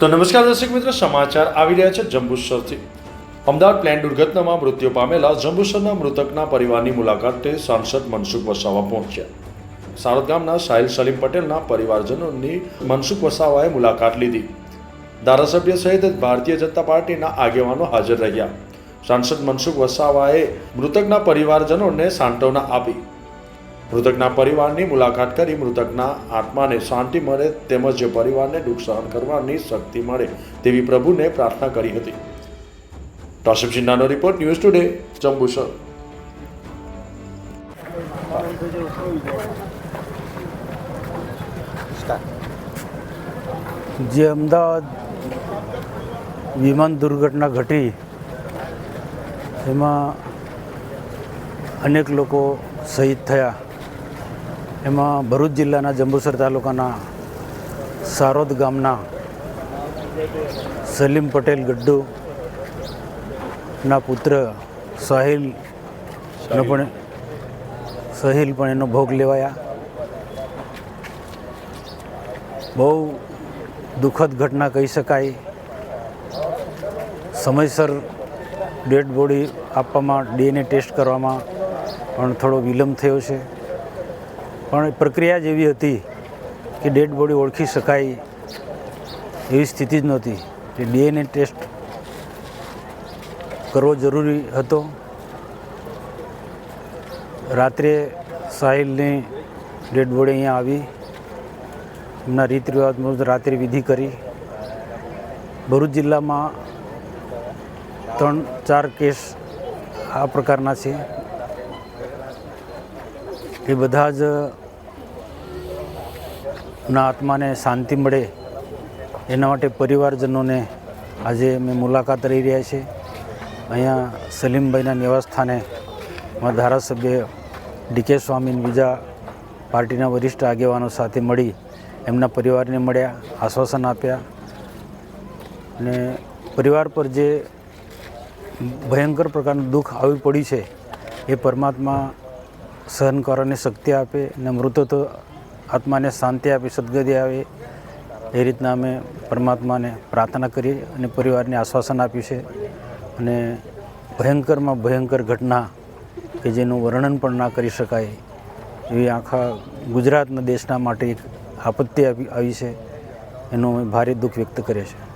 તો નમસ્કાર દર્શક મિત્રો, સમાચાર આવી રહ્યા છે જંબુસરથી. અમદાવાદ પ્લેન દુર્ઘટનામાં મૃત્યુ પામેલા જંબુસરના મૃતકના પરિવારની મુલાકાતે સાંસદ મનસુખ વસાવા પહોંચ્યા. સારદ ગામના સાહિલ સલીમ પટેલના પરિવારજનોની મનસુખ વસાવાએ મુલાકાત લીધી. ધારાસભ્ય સહિત ભારતીય જનતા પાર્ટીના આગેવાનો હાજર રહ્યા. સાંસદ મનસુખ વસાવાએ મૃતકના પરિવારજનોને સાંત્વના આપી. મૃતકના પરિવારની મુલાકાત કરી મૃતકના આત્માને શાંતિ મળે તેમજ પરિવારને દુઃખ સહન કરવાની શક્તિ મળે તેવી પ્રભુને પ્રાર્થના કરી હતી. ટોસિફ સિન્હાનો રિપોર્ટ ન્યૂઝ ટુડે, જંબુસર. જે અમદાવાદ વિમાન દુર્ઘટના ઘટી, એમાં અનેક લોકો શહીદ થયા. એમાં ભરૂચ જિલ્લાના જંબુસર તાલુકાના સારોદ ગામના સલીમ પટેલ ગડ્ડુ પુત્ર સાહિલનો પણ સહિલ પણ એનો ભોગ લેવાયા. બહુ દુઃખદ ઘટના કહી શકાય. સમયસર ડેડ બોડી આપવામાં, ડીએનએ ટેસ્ટ કરવામાં પણ થોડો વિલંબ થયો છે. પણ પ્રક્રિયા જ એવી હતી કે ડેડ બોડી ઓળખી શકાય એવી સ્થિતિ જ નહોતી. કે ડીએનએ ટેસ્ટ કરવો જરૂરી હતો. રાત્રે સાહિલની ડેડ બોડી અહીંયા આવી. એમના રીત રિવાજ મુજબ રાત્રે વિધિ કરી. ભરૂચ જિલ્લામાં ત્રણ ચાર કેસ આ પ્રકારના છે. એ બધા જ ના આત્માને શાંતિ મળે એના માટે પરિવારજનોને આજે અમે મુલાકાત રહી રહ્યા છે અહીંયા સલીમભાઈના નિવાસસ્થાને મારા ધારાસભ્ય ડીકે સ્વામી બીજા પાર્ટીના વરિષ્ઠ આગેવાનો સાથે મળી એમના પરિવારને મળ્યા, આશ્વાસન આપ્યા અને પરિવાર પર જે ભયંકર પ્રકારનું દુઃખ આવી પડ્યું છે એ પરમાત્મા સહન કરવાની શક્તિ આપે અને મૃતત્વ આત્માને શાંતિ આપે, સદગતિ આવે. એ રીતના અમે પરમાત્માને પ્રાર્થના કરી અને પરિવારને આશ્વાસન આપ્યું છે. અને ભયંકરમાં ભયંકર ઘટના કે જેનું વર્ણન પણ ના કરી શકાય એવી આખા ગુજરાતના દેશના માટે આપત્તિ આવી આવી છે. એનું અમે ભારે દુઃખ વ્યક્ત કરીએ છીએ.